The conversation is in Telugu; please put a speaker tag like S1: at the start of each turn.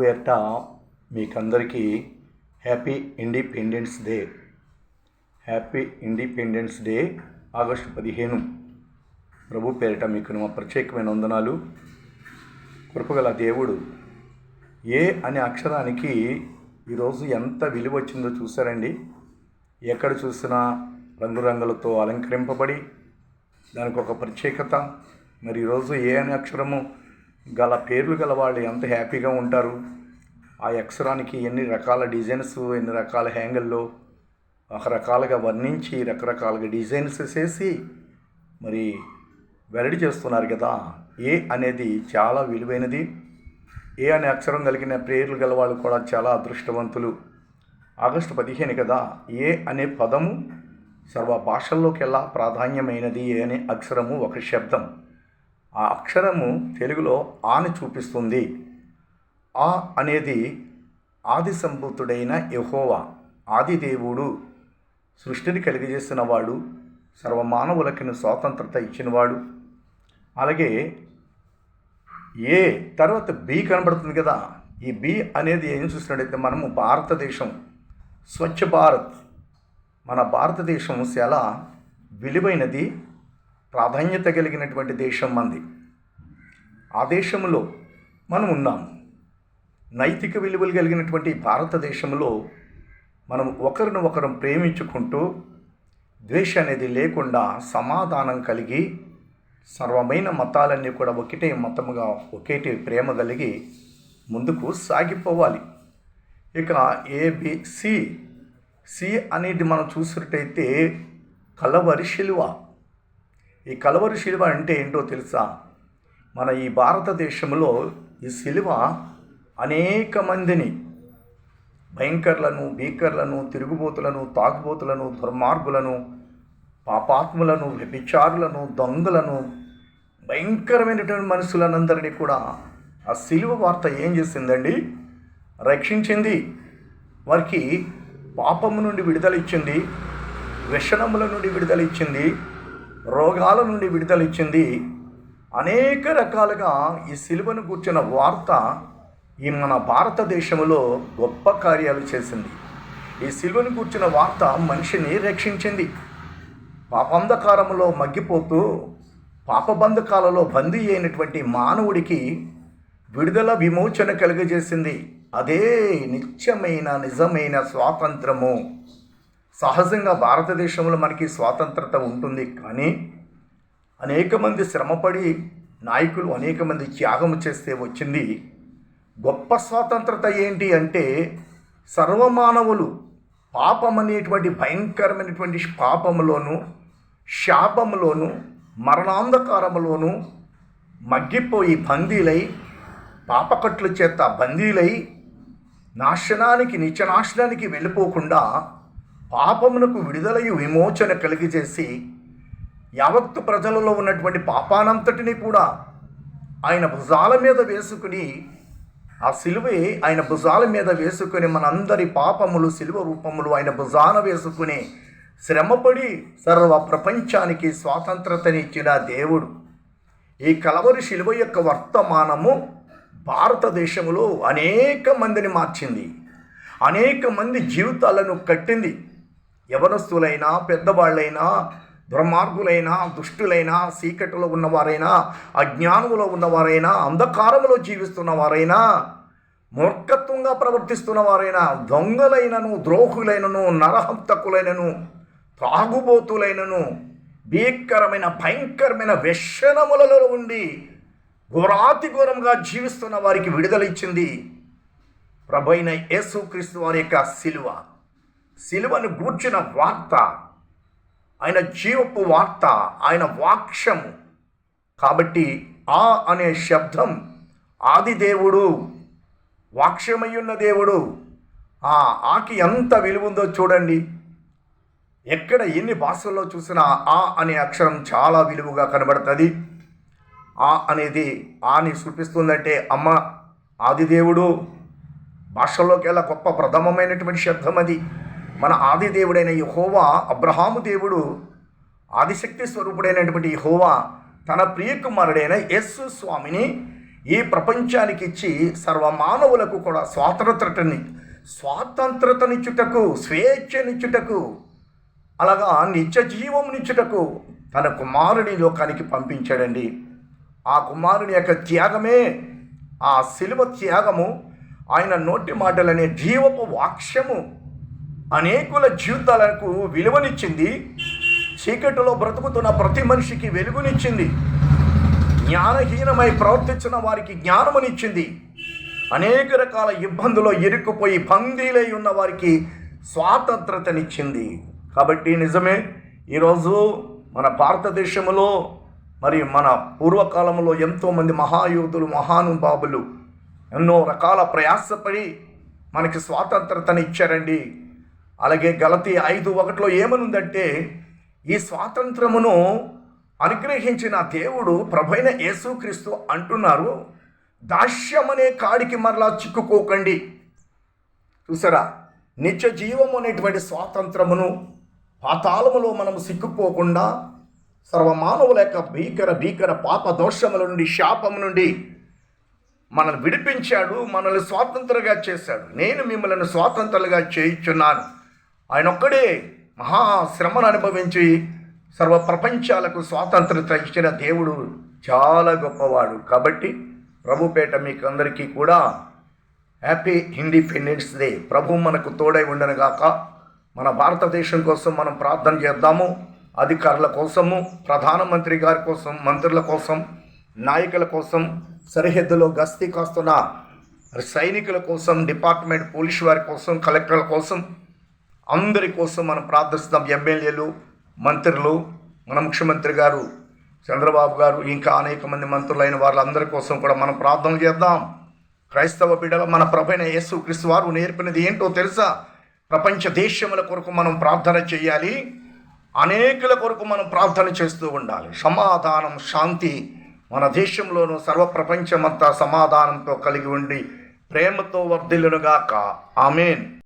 S1: పేరిట మీకందరికీ happy independence day. Happy independence day August పదిహేను. ప్రభు పేరిట మీకు మా ప్రత్యేకమైన వందనాలు. కృపగల దేవుడు ఏ అనే అక్షరానికి ఈరోజు ఎంత విలువ వచ్చిందో చూసారండి ఎక్కడ చూసినా రంగురంగులతో అలంకరింపబడి దానికి ఒక ప్రత్యేకత. మరి ఈరోజు ఏ అనే అక్షరము గల పేర్లు గల వాళ్ళు ఎంత హ్యాపీగా ఉంటారు? ఆ అక్షరానికి ఎన్ని రకాల డిజైన్స్ ఎన్ని రకాల హ్యాంగిల్లో రకరకాలుగా వర్ణించి రకరకాలుగా డిజైన్స్ చేసి మరి వెల్లడి చేస్తున్నారు కదా? ఏ అనేది చాలా విలువైనది. ఏ అనే అక్షరం కలిగిన పేర్లు గల వాళ్ళు కూడా చాలా అదృష్టవంతులు. ఆగస్టు పదిహేను కదా? ఏ అనే పదము సర్వ భాషల్లోకెల్లా ప్రాధాన్యమైనది. ఏ అనే అక్షరము ఒక శబ్దం. ఆ అక్షరము తెలుగులో ఆని చూపిస్తుంది. ఆ అనేది ఆది సంభూతుడైన యహోవా ఆదిదేవుడు సృష్టిని కలిగజేసిన వాడు సర్వమానవులకి స్వాతంత్రత ఇచ్చినవాడు. అలాగే ఏ తర్వాత బి కనబడుతుంది కదా ఈ బి అనేది ఏం చూసినట్టయితే మనము భారతదేశం స్వచ్ఛ భారత్. మన భారతదేశం చాలా విలువైనది ప్రాధాన్యత కలిగినటువంటి దేశం మంది ఆ దేశంలో మనం ఉన్నాము. నైతిక విలువలు కలిగినటువంటి భారతదేశంలో మనం ఒకరిని ఒకరం ప్రేమించుకుంటూ ద్వేష అనేది లేకుండా సమాధానం కలిగి సర్వమైన మతాలన్నీ కూడా ఒకటే మతముగా ఒకేటి ప్రేమ కలిగి ముందుకు సాగిపోవాలి. ఇక ఏబిసి సి అనేది మనం చూసినట్టయితే కలవరి శిలువ. ఈ కలవరి శిలువ అంటే ఏంటో తెలుసా? మన ఈ భారతదేశంలో ఈ శిలువ అనేక మందిని భయంకర్లను భీకర్లను తిరుగుబోతులను తాగుబోతులను దుర్మార్గులను పాపాత్ములను వ్యభిచారులను దొంగలను భయంకరమైనటువంటి మనుషులనందరినీ కూడా ఆ సిలువ వార్త ఏం చేసిందండి? రక్షించింది. వారికి పాపము నుండి విడుదల ఇచ్చింది. వ్యసనముల నుండి విడుదల ఇచ్చింది. రోగాల నుండి విడుదలిచ్చింది అనేక రకాలుగా ఈ సిలువను కూర్చున్న వార్త ఈ మన భారతదేశంలో గొప్ప కార్యాలు చేసింది. ఈ సిలువను కూర్చున్న వార్త మనిషిని రక్షించింది. పాపంధకారంలో మగ్గిపోతూ పాపబంధకాలలో బందీ అయినటువంటి మానవుడికి విడుదల విమోచన కలుగజేసింది. అదే నిత్యమైన నిజమైన స్వాతంత్రము. సహజంగా భారతదేశంలో మనకి స్వాతంత్రత ఉంటుంది కానీ అనేక మంది శ్రమపడి నాయకులు అనేక మంది త్యాగం చేస్తే వచ్చింది గొప్ప స్వాతంత్రత ఏంటి అంటే సర్వమానవులు పాపం అనేటువంటి భయంకరమైనటువంటి పాపములోను శాపములోను మరణాంధకారములోను మగ్గిపోయి బందీలై పాపకట్ల చేత బందీలై నాశనానికి నిత్యనాశనానికి వెళ్ళిపోకుండా పాపమునకు విడుదలయు విమోచన కలిగజేసి యావత్తు ప్రజలలో ఉన్నటువంటి పాపానంతటిని కూడా ఆయన భుజాల మీద వేసుకుని ఆ సిలువే ఆయన భుజాల మీద వేసుకుని మనందరి పాపములు సిలువ రూపములు ఆయన భుజాన వేసుకుని శ్రమపడి సర్వ ప్రపంచానికి స్వాతంత్రతనిచ్చిన దేవుడు. ఈ కలవరి శిలువ యొక్క వర్తమానము భారతదేశంలో అనేక మందిని మార్చింది. అనేక మంది జీవితాలను కట్టింది. యవనస్తులైనా పెద్దవాళ్ళైనా దుర్మార్గులైనా దుష్టులైనా చీకటిలో ఉన్నవారైనా అజ్ఞానములో ఉన్నవారైనా అంధకారములో జీవిస్తున్న వారైనా మూర్ఖత్వంగా ప్రవర్తిస్తున్న వారైనా దొంగలైనను ద్రోహులైనను నరహంతకులైనను త్రాగుబోతులైనను భీకరమైన భయంకరమైన వ్యసనములలో ఉండి ఘోరాతి ఘోరంగా జీవిస్తున్న వారికి విడుదల ఇచ్చింది ప్రభైన యేసుక్రీస్తు వారి యొక్క శిలువ శిలువను గూర్చిన వార్త ఆయన జీవపు వార్త ఆయన వాక్యము. కాబట్టి ఆ అనే శబ్దం ఆది దేవుడు వాక్యమయ్యున్న దేవుడు ఆ ఆకి ఎంత విలువ ఉందో చూడండి. ఎక్కడ ఎన్ని భాషల్లో చూసినా ఆ అనే అక్షరం చాలా విలువగా కనబడుతుంది. ఆ అనేది ఆని చూపిస్తుందంటే అమ్మ ఆదిదేవుడు భాషల్లోకి గొప్ప ప్రథమమైనటువంటి శబ్దం అది. మన ఆది దేవుడైన యహోవా అబ్రహాము దేవుడు ఆదిశక్తి స్వరూపుడైనటువంటి యహోవా తన ప్రియ కుమారుడైన యస్సు స్వామిని ఈ ప్రపంచానికి ఇచ్చి సర్వమానవులకు కూడా స్వాతంత్రతని స్వాతంత్రతనిచ్చుటకు స్వేచ్ఛనిచ్చుటకు అలాగా నిత్య జీవమునిచ్చుటకు తన కుమారుని లోకానికి పంపించాడండి. ఆ కుమారుని యొక్క త్యాగమే ఆ శిలువ త్యాగము ఆయన నోటి మాటలనే జీవపు వాక్యము అనేకుల జీవితాలకు విలువనిచ్చింది. చీకటిలో బ్రతుకుతున్న ప్రతి మనిషికి వెలుగునిచ్చింది. జ్ఞానహీనమై ప్రవర్తించిన వారికి జ్ఞానమునిచ్చింది. అనేక రకాల ఇబ్బందుల్లో ఇరుక్కుపోయి బందీలై ఉన్న వారికి స్వాతంత్రతనిచ్చింది. కాబట్టి నిజమే ఈరోజు మన భారతదేశంలో మరి మన పూర్వకాలంలో ఎంతోమంది మహాయోధులు మహానుభావులు ఎన్నో రకాల ప్రయాసపడి మనకి స్వాతంత్రతని ఇచ్చారండి అలాగే గలతి ఐదు ఒకటిలో ఏమనుందంటే ఈ స్వాతంత్రమును అనుగ్రహించిన దేవుడు ప్రభైన యేసుక్రీస్తు అంటున్నారు దాస్యమనే కాడికి మరలా చిక్కుకోకండి. చూసారా? నిత్య జీవము అనేటువంటి స్వాతంత్రమును పాతాళములో మనం సిక్కుపోకుండా సర్వమానవుల యొక్క భీకర భీకర పాప దోషముల నుండి శాపము నుండి మనల్ని విడిపించాడు మనల్ని స్వాతంత్రంగా చేశాడు. నేను మిమ్మల్ని స్వాతంత్రులుగా చేయించున్నాను. ఆయన ఒక్కడే మహాశ్రమను అనుభవించి సర్వ ప్రపంచాలకు స్వాతంత్రత ఇచ్చిన దేవుడు చాలా గొప్పవాడు. కాబట్టి ప్రభుపేట మీకు అందరికీ కూడా హ్యాపీ ఇండిపెండెన్స్ డే. ప్రభు మనకు తోడై ఉండనుగాక మన భారతదేశం కోసం మనం ప్రార్థన చేద్దాము. అధికారుల కోసము ప్రధానమంత్రి గారి కోసం మంత్రుల కోసం నాయకుల కోసం సరిహద్దులో గస్తీ కాస్తున్న సైనికుల కోసం డిపార్ట్మెంట్ పోలీస్ వారి కోసం కలెక్టర్ల కోసం అందరి కోసం మనం ప్రార్థిస్తున్నాం ఎమ్మెల్యేలు మంత్రులు మన ముఖ్యమంత్రి గారు చంద్రబాబు గారు ఇంకా అనేక మంది మంత్రులైన వాళ్ళందరి కోసం కూడా మనం ప్రార్థన చేద్దాం. క్రైస్తవ బిడ్డల మన ప్రభైన యేసు క్రీస్తు వారు నేర్పినది ఏంటో తెలుసా? ప్రపంచ దేశముల కొరకు మనం ప్రార్థన చేయాలి. అనేకుల కొరకు మనం ప్రార్థన చేస్తూ ఉండాలి. సమాధానం శాంతి మన దేశంలోనూ సర్వ ప్రపంచమంతా సమాధానంతో కలిగి ఉండి ప్రేమతో వర్ధిల్లునుగాక. ఆమెన్.